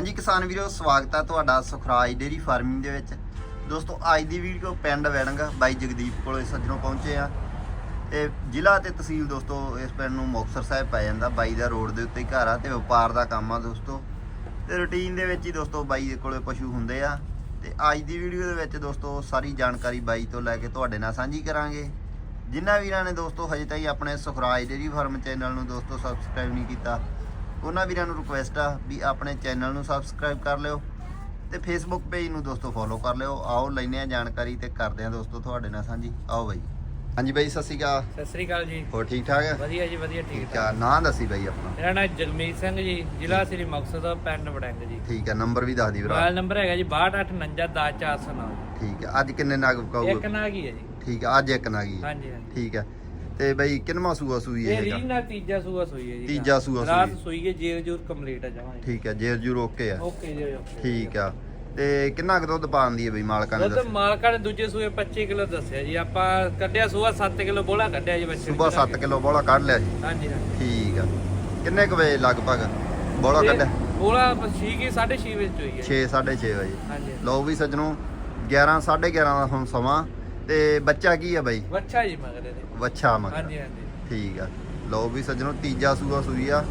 ਹਾਂਜੀ ਕਿਸਾਨ ਵੀਰੋ, ਸਵਾਗਤ ਆ ਤੁਹਾਡਾ ਸੁਖਰਾਜ ਡੇਰੀ ਫਾਰਮਿੰਗ ਦੇ ਵਿੱਚ। ਦੋਸਤੋ, ਅੱਜ ਦੀ ਵੀਡੀਓ ਪਿੰਡ ਵੈੜੰਗ, ਬਾਈ ਜਗਦੀਪ ਕੋਲੇ ਸੱਜਣੋਂ ਪਹੁੰਚੇ ਆ। ਤੇ ਜ਼ਿਲ੍ਹਾ ਤੇ ਤਹਿਸੀਲ ਦੋਸਤੋ, ਇਸ ਪਿੰਡ ਨੂੰ ਮੁਕਤਸਰ ਸਾਹਿਬ ਪੈ ਜਾਂਦਾ। ਬਾਈ ਦਾ ਰੋਡ ਦੇ ਉੱਤੇ ਘਰ ਆ ਤੇ ਵਪਾਰ ਦਾ ਕੰਮ ਆ ਦੋਸਤੋ। ਤੇ ਰੁਟੀਨ ਦੇ ਵਿੱਚ ਹੀ ਦੋਸਤੋ, ਬਾਈ ਦੇ ਕੋਲੇ ਪਸ਼ੂ ਹੁੰਦੇ ਆ। ਤੇ ਅੱਜ ਦੀ ਵੀਡੀਓ ਦੇ ਵਿੱਚ ਦੋਸਤੋ, ਸਾਰੀ ਜਾਣਕਾਰੀ ਬਾਈ ਤੋਂ ਲੈ ਕੇ ਤੁਹਾਡੇ ਨਾਲ ਸਾਂਝੀ ਕਰਾਂਗੇ। ਜਿਨ੍ਹਾਂ ਵੀਰਾਂ ਨੇ ਦੋਸਤੋ, ਹਜੇ ਤਾਈਂ ਆਪਣੇ ਸੁਖਰਾਜ ਡੇਰੀ ਫਾਰਮ ਚੈਨਲ ਨੂੰ ਦੋਸਤੋ, ਸਬਸਕ੍ਰਾਈਬ ਨਹੀਂ ਕੀਤਾ ਉਹਨਾਂ ਵੀਰਾਂ ਨੂੰ ਰਿਕੁਐਸਟ ਆ ਵੀ ਆਪਣੇ ਚੈਨਲ ਨੂੰ ਸਬਸਕ੍ਰਾਈਬ ਕਰ ਲਿਓ ਤੇ ਫੇਸਬੁੱਕ ਪੇਜ ਨੂੰ ਦੋਸਤੋ ਫੋਲੋ ਕਰ ਲਿਓ। ਆਓ ਲੈਨੇ ਆ ਜਾਣਕਾਰੀ ਤੇ ਕਰਦੇ ਆ ਦੋਸਤੋ ਤੁਹਾਡੇ ਨਾਲ ਸਾਂਝੀ। ਆਓ ਬਾਈ। ਹਾਂਜੀ ਬਾਈ ਸਤਿ ਸ਼੍ਰੀ ਅਕਾਲ। ਸਤਿ ਸ੍ਰੀ ਅਕਾਲ ਜੀ। ਹੋਰ ਠੀਕ ਠਾਕ ਹੈ ਵਧੀਆ ਜੀ ਵਧੀਆ ਠੀਕ ਠੀਕ ਨਾਂ ਦੱਸੀ ਬਾਈ ਆਪਣਾ। ਮੇਰਾ ਨਾਮ ਜਗਮੀਤ ਸਿੰਘ ਜੀ ਜ਼ਿਲ੍ਹਾ ਸ੍ਰੀ ਮੁਕਤਸਰ ਪਿੰਡ ਵੜਿੰਗ ਜੀ। ਠੀਕ ਹੈ ਨੰਬਰ ਵੀ ਦੱਸ ਦੀ ਵੀਰਾ ਮੋਬਾਈਲ ਨੰਬਰ ਹੈਗਾ ਜੀ 6289104409 ਠੀਕ ਹੈ ਅੱਜ ਕਿੰਨੇ ਨਗ ਇੱਕ ਪਕਾਊਗਾ ਨਾਗ ਹੀ ਹੈ ਜੀ। ਠੀਕ ਹੈ ਅੱਜ ਇੱਕ ਨਗੀ ਹਾਂਜੀ ਹਾਂਜੀ। ਠੀਕ ਹੈ ਤੇ ਬਾਈ ਕਿੰਨਵਾਂ ਸੂਆ ਸੂਈ ਇਹ ਇਹ ਰੀ ਹੈਗਾ? ਨਾਲ ਤੀਜਾ ਸੂਆ ਸੂਈ ਹੈ ਜੀ। ਤੀਜਾ ਸੂਆ ਰਾਤ ਸੂਈ। ਸੂਈ ਹੈ ਜੇਰ ਜੂਰ ਕੰਪਲੀਟ ਹੈ ਜਮਾਂ ਜੀ। ਠੀਕ ਹੈ ਜੇਰ ਜੂਰ ਓਕੇ ਆ ਓਕੇ ਜੀ ਓਕੇ ਠੀਕ ਆ। ਤੇ ਕਿੰਨਾ ਕੁ ਦੁੱਧ ਪਾਉਂਦੀ ਹੈ ਬਈ ਮਾਲਕਾਂ ਨੇ ਦੁੱਧ ਮਾਲਕਾਂ ਨੇ ਦੂਜੇ ਸੂਏ 25 ਕਿਲੋ ਦੱਸਿਆ ਜੀ। ਆਪਾਂ ਕੱਢਿਆ ਸੂਆ 7 ਕਿਲੋ ਬੋਲਾ ਕੱਢਿਆ ਜੀ ਬੱਚੇ ਸਵੇਰ 7 ਕਿਲੋ ਬੋਲਾ ਕੱਢ ਲਿਆ ਜੀ। ਹਾਂਜੀ ਹਾਂਜੀ। ਠੀਕ ਆ। ਕਿੰਨੇ ਕੁ ਵਜੇ ਲਗਭਗ ਬੋਲਾ ਕੱਢਿਆ? ਬੋਲਾ 6 ਕੀ 6.5 ਵਿੱਚ ਹੋਈ ਹੈ 6 6:30 ਵਜੇ। ਹਾਂਜੀ ਲਓ ਵੀ ਸੱਜਣੋ 11 11:30 ਦਾ ਹੁਣ ਸਮਾਂ। ਤੇ ਬੱਚਾ ਕੀ ਆ ਬਾਈ? ਬੱਚਾ ਜੀ ਮਗਰ ਇਹਦੇ। ਵੱਛਾ ਮਗਰ। ਹਾਂਜੀ ਹਾਂਜੀ। ਠੀਕ ਆ। ਲਓ ਵੀ ਸੱਜਣੋ ਤੀਜਾ ਸੂਆ ਸੂਈ ਆ।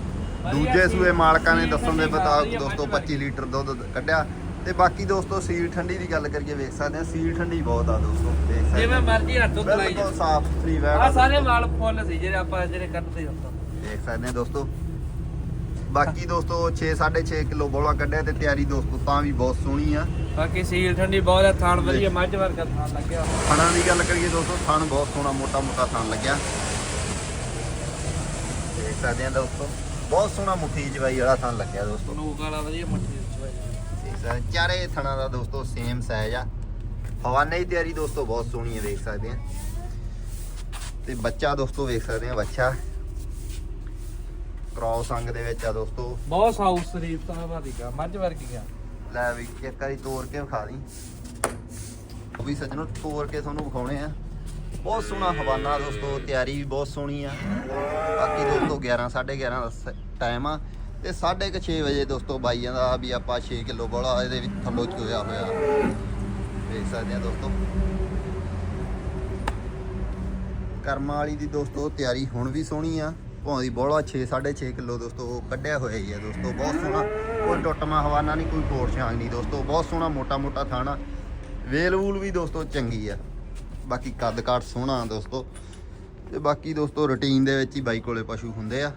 ਦੂਜੇ। ਸੂਏ ਮਾਲਕਾਂ ਨੇ ਦੱਸਣ ਦੇ ਮੁਤਾਬਕ ਦੋਸਤੋ ਮੱਝ 25 ਲੀਟਰ ਦੁੱਧ ਕੱਢਿਆ। ਤੇ ਬਾਕੀ ਦੋਸਤੋ ਸੀਲ ਠੰਡੀ ਦੀ ਗੱਲ ਕਰੀਏ ਵੇਖ ਸਕਦੇ ਆ ਸੀਲ ਠੰਡੀ ਬਹੁਤ ਆ ਦੋਸਤੋ। ਦੇਖ ਸਕਦੇ ਜਿਵੇਂ। ਮਰਜ਼ੀ ਹੱਥੋਂ ਤਲਾਈ ਬਿਲਕੁਲ ਸਾਫ਼ ਸੁਥਰੀ ਵੈੜ ਆ ਸਾਰੇ ਮਾਲ ਫੁੱਲ ਸੀ ਜਿਹੜੇ ਆਪਾਂ ਜਿਹੜੇ ਕੱਢਦੇ ਹੁੰਦਾ। ਦੇਖ ਸਕਦੇ ਆ ਦੋਸਤੋ। ਬਾਕੀ ਦੋਸਤੋ 6 6.5 ਕਿਲੋ ਬੋਲਾ ਕੱਢਿਆ ਤੇ ਤਿਆਰੀ ਦੋਸਤੋ ਤਾਂ ਵੀ ਬਹੁਤ ਸੋਹਣੀ ਆ। ਬਾਕੀ ਸੀਲ ਠੰਡੀ ਬਹੁਤ ਹੈ ਥਾਣ ਵਧੀਆ ਮੱਝ ਵਰਗਾ ਥਾਣ ਲੱਗਿਆ। ਥਣਾ ਦੀ ਗੱਲ ਕਰੀਏ ਦੋਸਤੋ ਥਣ ਬਹੁਤ ਸੋਹਣਾ ਮੋਟਾ ਮੋਟਾ ਥਣ ਲੱਗਿਆ। ਦੇਖ ਸਕਦੇ ਆ ਦੋਸਤੋ ਬਹੁਤ ਸੋਹਣਾ ਮੁੱਠੀ ਜਵਾਈ ਵਾਲਾ ਥਣ ਲੱਗਿਆ ਦੋਸਤੋ। ਨੂਕ ਵਾਲਾ ਵਧੀਆ ਸਕਦੇ ਆ। ਚਾਰੇ ਥਣਾ ਦਾ ਦੋਸਤੋ ਸੇਮ ਸਾਈਜ਼ ਆ। ਹਵਾਨੇ ਦੀ ਤਿਆਰੀ ਦੋਸਤੋ ਬਹੁਤ ਸੋਹਣੀ ਹੈ ਦੇਖ ਸਕਦੇ ਆ। ਤੇ ਬੱਚਾ ਦੋਸਤੋ ਵੇਖ ਸਕਦੇ ਆ ਬੱਚਾ। ਕ੍ਰੋਸ ਅੰਗ ਦੇ ਵਿੱਚ ਆ ਦੋਸਤੋ। ਬਹੁਤ ਸਾਊ ਸ਼ਰੀਫ ਤਾਂ ਵਧੀਗਾ ਮੱਝ ਵਰਗੀ ਆ ਲੈ ਵੀ ਇੱਕ ਵਾਰੀ ਤੋੜ ਕੇ ਵਿਖਾ ਦੀ ਉਹ ਵੀ ਸੱਜਣੋ ਤੋੜ ਕੇ ਤੁਹਾਨੂੰ ਵਿਖਾਉਣੇ ਆ। ਬਹੁਤ ਸੋਹਣਾ ਹਵਾਨਾ ਦੋਸਤੋ ਤਿਆਰੀ ਵੀ ਬਹੁਤ ਸੋਹਣੀ ਆ। ਬਾਕੀ ਦੋਸਤੋ 11 11:30 ਦਾ ਟਾਈਮ ਆ। ਤੇ 6:30 ਵਜੇ ਦੋਸਤੋ ਬਾਈਆਂ ਦਾ ਵੀ ਆਪਾਂ 6 ਕਿਲੋ ਬੋਲਾ ਇਹਦੇ ਵਿੱਚ ਥੱਲੋਂ ਚੋਇਆ ਹੋਇਆ। ਦੇਖ ਸਕਦੇ ਆ ਦੋਸਤੋ। ਕਰਮਾਂ ਵਾਲੀ ਦੀ ਦੋਸਤੋ ਤਿਆਰੀ ਹੁਣ ਵੀ ਸੋਹਣੀ ਆ। ਭਾਵੇਂ ਬੋਲਾ 6 6.5 ਕਿਲੋ ਦੋਸਤੋ ਕੱਢਿਆ ਹੋਇਆ ਹੀ ਆ ਦੋਸਤੋ ਬਹੁਤ ਸੋਹਣਾ। ਕੋਈ ਟੁੱਟਮਾ ਹਵਾਨਾ ਨਹੀਂ ਕੋਈ ਕੋਰ ਛਾਂਗ ਨਹੀਂ ਦੋਸਤੋ ਬਹੁਤ ਸੋਹਣਾ ਮੋਟਾ ਮੋਟਾ ਥਾਣਾ ਵੇਲ ਵੂਲ ਵੀ ਦੋਸਤੋ ਚੰਗੀ ਆ। ਬਾਕੀ ਕੱਦ ਕਾਠ ਸੋਹਣਾ ਦੋਸਤੋ। ਤੇ ਬਾਕੀ ਦੋਸਤੋ ਰੁਟੀਨ ਦੇ ਵਿੱਚ ਹੀ ਬਾਈ ਕੋਲੇ ਪਸ਼ੂ ਹੁੰਦੇ ਆ।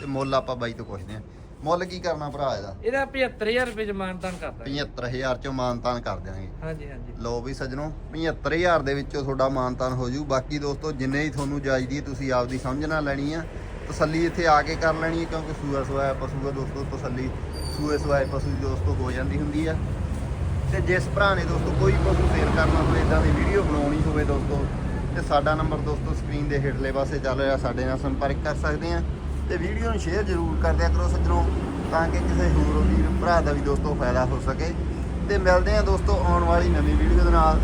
ਤੇ ਮੁੱਲ ਆਪਾਂ ਬਾਈ ਤੋਂ ਪੁੱਛਦੇ ਆ। ਮੁੱਲ ਕੀ ਕਰਨਾ ਭਰਾ ਇਹਦਾ? ਇਹਦਾ 75000 ਰੁਪਏ ਚ ਮਾਨਤਾਨ ਕਰਦਾ 75000 ਚੋਂ ਮਾਨਤਾਨ ਕਰ ਦਿਆਂਗੇ। ਹਾਂਜੀ ਹਾਂਜੀ। ਲਓ ਵੀ ਸੱਜਣੋ 75000 ਦੇ ਵਿੱਚੋਂ ਤੁਹਾਡਾ ਮਾਨਤਾਨ ਹੋ ਜੂ। ਬਾਕੀ ਦੋਸਤੋ ਜਿੰਨੇ ਹੀ ਤੁਹਾਨੂੰ ਜਾਇਦੀ ਤੁਸੀਂ ਆਪਦੀ ਸਮਝ ਨਾਲ ਲੈਣੀ ਆ ਤਸੱਲੀ ਇੱਥੇ ਆ ਕੇ ਕਰ ਲੈਣੀ ਹੈ, ਕਿਉਂਕਿ ਸੂਆ ਸਵਾਇਆ ਪਸ਼ੂ ਆ ਦੋਸਤੋ, ਤਸੱਲੀ। ਸੂਏ ਸਵਾਏ ਪਸ਼ੂ ਦੋਸਤੋ ਹੋ ਜਾਂਦੀ ਹੁੰਦੀ ਆ। ਤੇ ਜਿਸ ਭਰਾ ਨੇ ਦੋਸਤੋ ਕੋਈ ਪਸ਼ੂ ਸੇਲ ਕਰਨਾ ਹੋਵੇ ਇਦਾਂ ਦੀ ਵੀਡੀਓ ਬਣਾਉਣੀ ਹੋਵੇ ਦੋਸਤੋ, ਤੇ ਸਾਡਾ ਨੰਬਰ ਦੋਸਤੋ ਸਕਰੀਨ ਦੇ ਹੇਠਲੇ ਪਾਸੇ ਚੱਲ ਰਿਹਾ, ਸਾਡੇ ਨਾਲ ਸੰਪਰਕ ਕਰ ਸਕਦੇ ਆ। ਤੇ ਵੀਡੀਓ ਨੂੰ ਸ਼ੇਅਰ ਜ਼ਰੂਰ ਕਰ ਦਿਆ ਕਰੋ ਸੱਜਣੋ, ਤਾਂ ਕਿ ਕਿਸੇ ਹੋਰ ਵੀਰ, ਭਰਾ ਦਾ ਵੀ ਦੋਸਤੋ ਫਾਇਦਾ ਹੋ ਸਕੇ। ਤੇ ਮਿਲਦੇ ਆ ਦੋਸਤੋ ਆਉਣ ਵਾਲੀ ਨਵੀਂ ਵੀਡੀਓ ਦੇ ਨਾਲ।